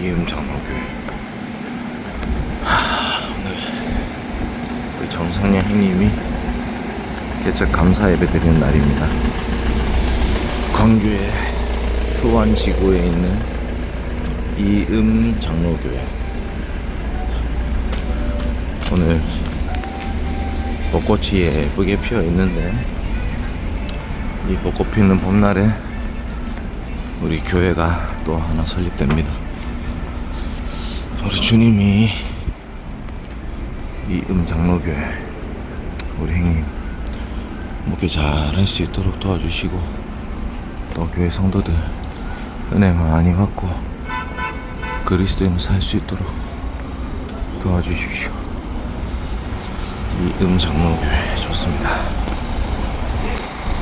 이음 장로교회. 하, 오늘 우리 정성녀 형님이 개척 감사 예배 드리는 날입니다. 광주의 효안지구에 있는 이음 장로교회. 오늘 벚꽃이 예쁘게 피어 있는데 이 벚꽃 피는 봄날에 우리 교회가 또 하나 설립됩니다. 우리 주님이 이 음 장로교회 우리 형님 목회 잘할 수 있도록 도와주시고 또 교회 성도들 은혜 많이 받고 그리스도인을 살수 있도록 도와주십시오. 이 음 장로교회 좋습니다.